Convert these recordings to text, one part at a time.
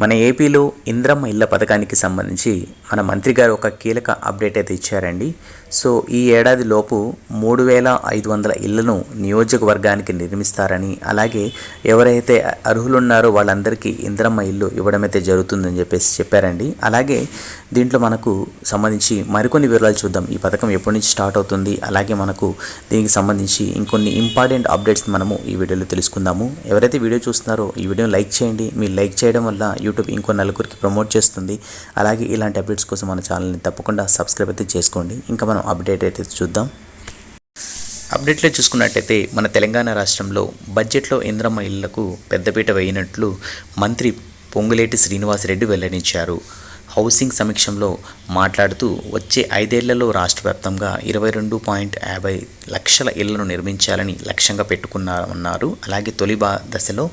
మన ఏపీలో ఇంద్రమ్మ ఇళ్ళ పథకానికి సంబంధించి మన మంత్రి గారు ఒక కీలక అప్డేట్ అయితే ఇచ్చారండి. సో ఈ ఏడాది లోపు మూడు వేల ఐదు వందల ఇళ్ళను నియోజకవర్గానికి నిర్మిస్తారని అలాగే ఎవరైతే అర్హులున్నారో వాళ్ళందరికీ ఇంద్రమ్మ ఇల్లు ఇవ్వడం అయితే జరుగుతుందని చెప్పేసి చెప్పారండి. అలాగే దీంట్లో మనకు సంబంధించి మరికొన్ని వివరాలు చూద్దాం. ఈ పథకం ఎప్పటి నుంచి స్టార్ట్ అవుతుంది? అలాగే మనకు దీనికి సంబంధించి ఇంకొన్ని ఇంపార్టెంట్ అప్డేట్స్ మనము ఈ వీడియోలో తెలుసుకుందాము. ఎవరైతే వీడియో చూస్తున్నారో ఈ వీడియోని లైక్ చేయండి. మీరు లైక్ చేయడం వల్ల యూట్యూబ్ ఇంకో నలుగురికి ప్రమోట్ చేస్తుంది. అలాగే ఇలాంటి అప్డేట్స్ కోసం మన ఛానల్ని తప్పకుండా సబ్స్క్రైబ్ అయితే చేసుకోండి. ఇంకా మనం అప్డేట్ అయితే చూద్దాం. అప్డేట్లో చూసుకున్నట్టయితే మన తెలంగాణ రాష్ట్రంలో బడ్జెట్లో ఇంద్రమ్మ ఇళ్ళకు పెద్దపీట వేయనట్లు మంత్రి పొంగులేటి శ్రీనివాసరెడ్డి వెల్లడించారు. హౌసింగ్ సమీక్షంలో మాట్లాడుతూ వచ్చే ఐదేళ్ళలో రాష్ట్ర వ్యాప్తంగా ఇరవై రెండు పాయింట్ యాభై లక్షల ఇళ్ళను నిర్మించాలని లక్ష్యంగా పెట్టుకున్నారన్నారు అలాగే తొలి బా దశలో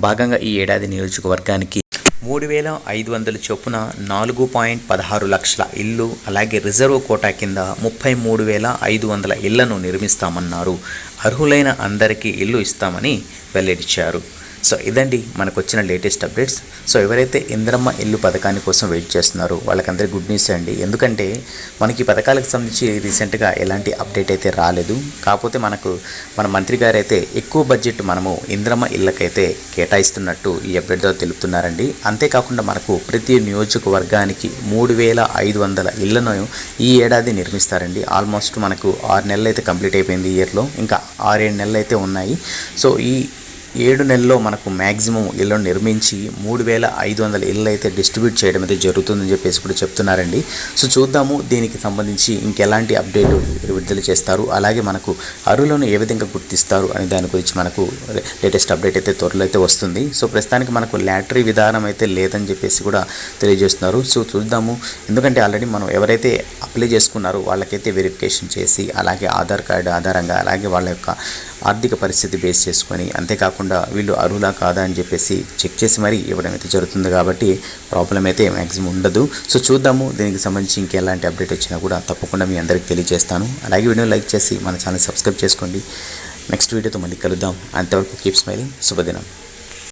భాగంగా ఈ ఏడాది నియోజకవర్గానికి మూడు వేల ఐదు వందల చొప్పున నాలుగు పాయింట్ పదహారు లక్షల ఇల్లు అలాగే రిజర్వ్ కోటా కింద ముప్పై మూడు వేల ఐదు వందల ఇళ్ళను నిర్మిస్తామన్నారు. అర్హులైన అందరికీ ఇల్లు ఇస్తామని వెల్లడించారు. సో ఇదండి మనకు వచ్చిన లేటెస్ట్ అప్డేట్స్. సో ఎవరైతే ఇంద్రమ్మ ఇల్లు పథకాన్ని కోసం వెయిట్ చేస్తున్నారో వాళ్ళకందరికీ గుడ్ న్యూస్ అండి. ఎందుకంటే మనకి పథకాలకు సంబంధించి రీసెంట్గా ఎలాంటి అప్డేట్ అయితే రాలేదు. కాకపోతే మనకు మన మంత్రి గారు అయితే ఎక్కువ బడ్జెట్ మనము ఇంద్రమ్మ ఇళ్ళకైతే కేటాయిస్తున్నట్టు ఈ అప్డేట్ ద్వారా తెలుపుతున్నారండి. అంతేకాకుండా మనకు ప్రతి నియోజకవర్గానికి మూడు వేల ఐదు వందల ఇళ్ళను ఈ ఏడాది నిర్మిస్తారండి. ఆల్మోస్ట్ మనకు ఆరు నెలలు అయితే కంప్లీట్ అయిపోయింది ఇయర్లో. ఇంకా ఆరేడు నెలలు అయితే ఉన్నాయి. సో ఈ ఏడు నెలల్లో మనకు మ్యాక్సిమం ఇళ్ళను నిర్మించి మూడు వేల ఐదు వందల ఇళ్ళు అయితే డిస్ట్రిబ్యూట్ చేయడం అయితే జరుగుతుందని చెప్పేసి కూడా చెప్తున్నారండి. సో చూద్దాము దీనికి సంబంధించి ఇంకెలాంటి అప్డేట్ విడుదల చేస్తారు. అలాగే మనకు అరువులను ఏ విధంగా గుర్తిస్తారు అనే దాని గురించి మనకు లేటెస్ట్ అప్డేట్ అయితే త్వరలో అయితే వస్తుంది. సో ప్రస్తుతానికి మనకు లాటరీ విధానం అయితే లేదని చెప్పేసి కూడా తెలియజేస్తున్నారు. సో చూద్దాము. ఎందుకంటే ఆల్రెడీ మనం ఎవరైతే అప్లై చేసుకున్నారో వాళ్ళకైతే వెరిఫికేషన్ చేసి అలాగే ఆధార్ కార్డు ఆధారంగా అలాగే వాళ్ళ యొక్క ఆర్థిక పరిస్థితి బేస్ చేసుకొని అంతేకాకుండా వీళ్ళు అర్హులా కాదా అని చెప్పేసి చెక్ చేసి మరీ ఇవ్వడం అయితే జరుగుతుంది కాబట్టి ప్రాబ్లం అయితే మ్యాక్సిమం ఉండదు. సో చూద్దాము. దీనికి సంబంధించి ఇంకెలాంటి అప్డేట్ వచ్చినా కూడా తప్పకుండా మీ అందరికీ తెలియజేస్తాను. అలాగే వీడియో లైక్ చేసి మన ఛానల్ సబ్స్క్రైబ్ చేసుకోండి. నెక్స్ట్ వీడియోతో మళ్ళీ కలుద్దాం. అంతవరకు కీప్ స్మైలింగ్. శుభదినం.